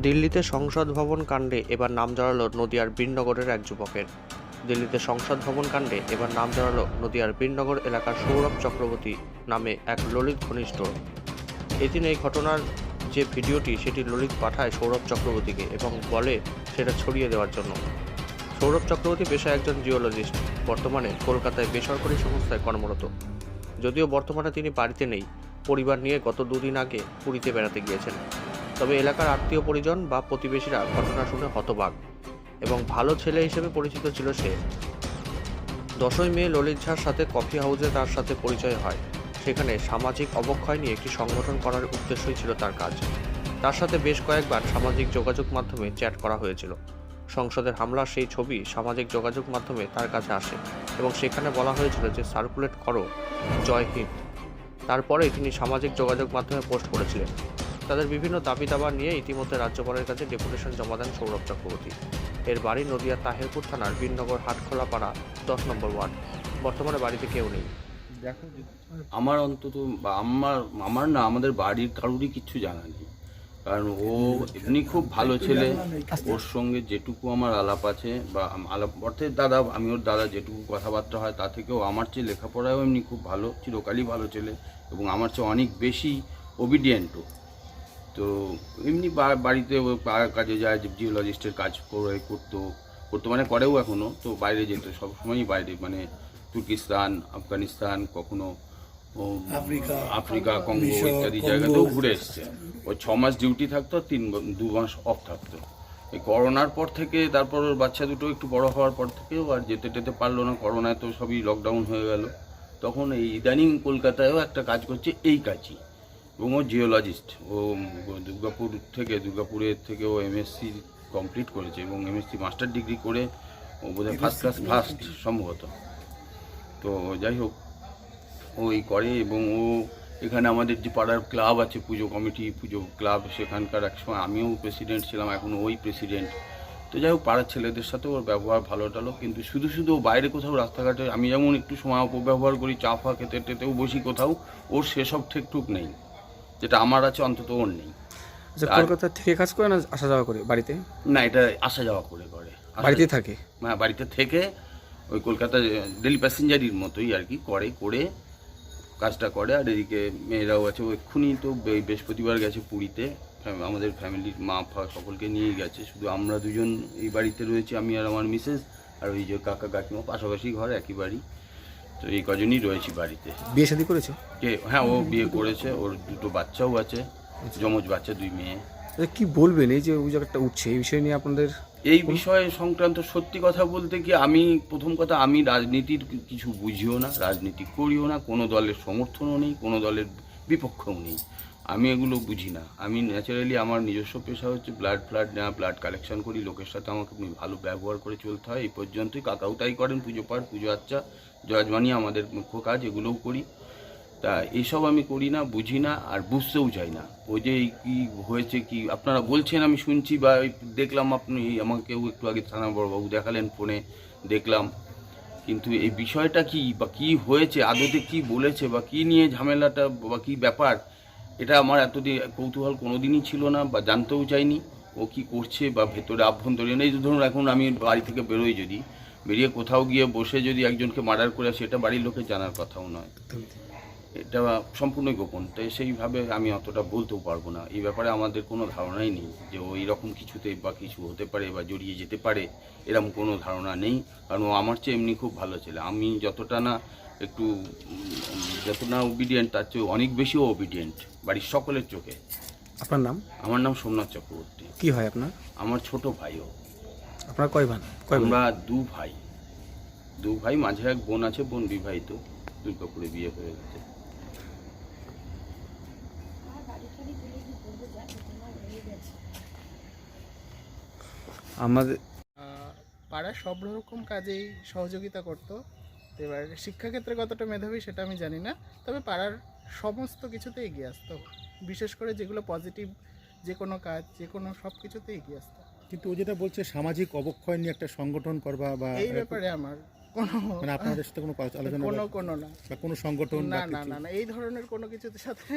দিল্লিতে সংসদ ভবন কাণ্ডে এবার নাম জড়ালো নদিয়ার বীরনগরের এক যুবকের। দিল্লিতে সংসদ ভবন কাণ্ডে এবার নাম জড়ালো নদিয়ার বীরনগর এলাকার সৌরভ চক্রবর্তী নামে এক ললিত ঘনিষ্ঠ এদিন এই ঘটনার যে ভিডিওটি, সেটি ললিত পাঠায় সৌরভ চক্রবর্তীকে এবং বলে সেটা ছড়িয়ে দেওয়ার জন্য। সৌরভ চক্রবর্তী পেশায় একজন জিওলজিস্ট। বর্তমানে কলকাতায় বেসরকারি সংস্থায় কর্মরত। যদিও বর্তমানে তিনি বাড়িতে নেই, পরিবার নিয়ে গত দুদিন আগে পুরীতে বেড়াতে গিয়েছেন। তবে এলাকার আত্মীয় পরিজন বা প্রতিবেশীরা ঘটনা শুনে হতবাক এবং ভালো ছেলে হিসেবে পরিচিত ছিল সে। দশই মে ললিত ঝার সাথে কফি হাউসে তার সাথে পরিচয় হয়। সেখানে সামাজিক অবক্ষয় নিয়ে একটি সংগঠন করার উদ্দেশ্যই ছিল তার কাজ। তার সাথে বেশ কয়েকবার সামাজিক যোগাযোগ মাধ্যমে চ্যাট করা হয়েছিল। সংসদের হামলার সেই ছবি সামাজিক যোগাযোগ মাধ্যমে তার কাছে আসে এবং সেখানে বলা হয়েছিল যে, সার্কুলেট করো, জয় হিন্দ। তারপরে তিনি সামাজিক যোগাযোগ মাধ্যমে পোস্ট করেছিলেন। তাদের বিভিন্ন দাবি দাবা নিয়ে ইতিমধ্যে রাজ্যপালের কাছে ডেপুটেশন জমা দেন সৌরভ চক্রবর্তী। এর বাড়ি নদিয়ার তাহেরপুর থানার বীরনগর হাটখোলা পাড়া দশ নম্বর ওয়ার্ড। বর্তমানে বাড়িতে কেউ নেই। আমার অন্তত বা আমার আমার না আমাদের বাড়ির কারোরই কিছু জানা নেই। কারণ ও এমনি খুব ভালো ছেলে। ওর সঙ্গে যেটুকু আমার আলাপ আছে বা আলাপ অর্থে দাদা আমি ওর দাদা যেটুকু কথাবার্তা হয় তা থেকেও আমার চেয়ে লেখাপড়াও এমনি খুব ভালো চিরকালই ভালো ছেলে এবং আমার চেয়ে অনেক বেশি ওবিডিয়েন্টও তো এমনি বাড়িতে ও পা- কাজে যায় জিওলজিস্টের কাজ করে করতো করতো মানে করেও এখনও তো বাইরে যেত সবসময়ই বাইরে মানে তুর্কিস্তান আফগানিস্তান কখনো আফ্রিকা, আফ্রিকা কঙ্গো ইত্যাদি জায়গাতেও ঘুরে এসছে। ও ছ মাস ডিউটি থাকতো আর তিন দু মাস অফ থাকতো। এই করোনার পর থেকে তারপর ওর বাচ্চা দুটো একটু বড় হওয়ার পর থেকেও আর যেতে টেতে পারল না করোনায় তো সবই লকডাউন হয়ে গেল। তখন এই ইদানিং কলকাতায়ও একটা কাজ করছে এই কাজই। এবং ও জিওলজিস্ট ও দুর্গাপুর থেকে দুর্গাপুরের থেকে ও এমএসসি কমপ্লিট করেছে এবং এমএসসি মাস্টার ডিগ্রি করে ও বোধহয় ফার্স্ট ক্লাস ফার্স্ট সম্ভবত। তো যাই হোক ওই করে এবং ও এখানে আমাদের যে পাড়ার ক্লাব আছে পুজো কমিটি পুজো ক্লাব সেখানকার একসময় আমিও প্রেসিডেন্ট ছিলাম এখন ওই প্রেসিডেন্ট তো যাই হোক পাড়ার ছেলেদের সাথে ওর ব্যবহার ভালো টালো কিন্তু শুধু শুধু ও বাইরে কোথাও রাস্তাঘাটে আমি যেমন একটু সময় অপব্যবহার করি চা ফা খেতে টেতেও বসি কোথাও ওর সেসব ঠেকঠুক নেই। যেটা আমার আছে অন্তত ওর নেই। আচ্ছা কলকাতা থেকে কাজ করে না আসা যাওয়া করে বাড়িতে? না এটা আসা যাওয়া করে করে। বাড়িতে থাকে? হ্যাঁ বাড়িতে থেকে ওই কলকাতা ডেলি প্যাসেঞ্জারির মতোই আর কি করে করে কাজটা করে। আর এদিকে মেয়েরাও আছে এক্ষুনি তো বৃহস্পতিবার গেছে পুরীতে। আমাদের ফ্যামিলির মা ফা সকলকে নিয়ে গেছে। শুধু আমরা দুজন এই বাড়িতে রয়েছি আমি আর আমার মিসেস আর ওই যে কাকা কাকিমা পাশাপাশি ঘর একই বাড়ি। তো এই কজনই রয়েছি বাড়িতে। বিয়ে শাদী করেছে? কে? হ্যাঁ ও বিয়ে করেছে ওর দুটো বাচ্চাও আছে যমজ বাচ্চা দুই মেয়ে। আচ্ছা, কি বলবেন এই যে অভিযোগটা উঠছে এই বিষয় নিয়ে আপনাদের এই বিষয়ে সংক্রান্ত সত্যি কথা বলতে কি আমি প্রথম কথা আমি রাজনীতির কিছু বুঝিও না রাজনীতি করিও না কোনো দলের সমর্থনও নেই কোনো দলের বিপক্ষও নেই। আমি এগুলো বুঝি না। আমি ন্যাচারালি আমার নিজস্ব পেশা হচ্ছে ব্লাড ফ্লাড নেওয়া ব্লাড কালেকশন করি লোকের সাথে আমাকে ভালো ব্যবহার করে চলতে হয় এই পর্যন্তই কাকাও তাই করেন পুজো পাঠ পুজো আচ্চা জজমানি আমাদের মুখ্য কাজ, এগুলোও করি। তা এইসব আমি করি না, বুঝি না, আর বুঝতেও চাই না। ওই যে কি হয়েছে, কি আপনারা বলছেন, আমি শুনছি বা দেখলাম আপনি আমাকেও একটু আগে থানা বড়বাবু দেখালেন ফোনে, দেখলাম। কিন্তু এই বিষয়টা কি বা কি হয়েছে, আদতে কি বলেছে বা কি নিয়ে ঝামেলাটা বা কি ব্যাপার, এটা আমার এতদিন কৌতূহল কোনো দিনই ছিল না বা জানতেও চাইনি। ও কি করছে বা ভেতরে আভ্যন্তরীণ, এই ধরুন এখন আমি বাড়ি থেকে বেরোই যদি বেরিয়ে কোথাও গিয়ে বসে যদি একজনকে মার্ডার করে সেটা বাড়ির লোকের জানার কথাও নয়। এটা সম্পূর্ণ গোপন। তাই সেইভাবে আমি অতটা বলতেও পারব না। এই ব্যাপারে আমাদের কোনো ধারণাই নেই যে ও এরকম কিছুতে বা কিছু হতে পারে বা জড়িয়ে যেতে পারে এরকম কোনো ধারণা নেই। কারণ ও আমার চেয়ে এমনি খুব ভালো ছেলে। আমি যতটা না একটু যতটা না ওবিডিয়েন্ট তার চেয়ে অনেক বেশিও ওবিডিয়েন্ট বাড়ির সকলের চোখে। আপনার নাম? আমার নাম সোমনাথ চক্রবর্তী। কি হয় আপনার? আমার ছোট ভাইও। আপনার কয় ভাই? কয়? আমরা দু ভাই। দু ভাই মাঝে এক বোন আছে বোন বিবাহিত। দুর্গাপুরে বিয়ে হয়ে গেছে। আমাদের আহ, পাড়ার সব রকম কাজেই সহযোগিতা করত। তো এবার শিক্ষাক্ষেত্রে কতটা মেধাবী সেটা আমি জানি না তবে পাড়ার সমস্ত কিছুতে এগিয়ে আসতো। বিশেষ করে যেগুলো পজিটিভ যে কোনো কাজ যে কোনো সব কিছুতে এগিয়ে আসতো। কিন্তু ও যেটা বলছে সামাজিক অবক্ষয় নিয়ে একটা সংগঠন করবা বা এই ব্যাপারে আমার কোনো মানে আপনাদের সাথে কোনো আলোচনা কোনো কোনো না। বা কোনো সংগঠন না না না না এই ধরনের কোনো কিছুর সাথে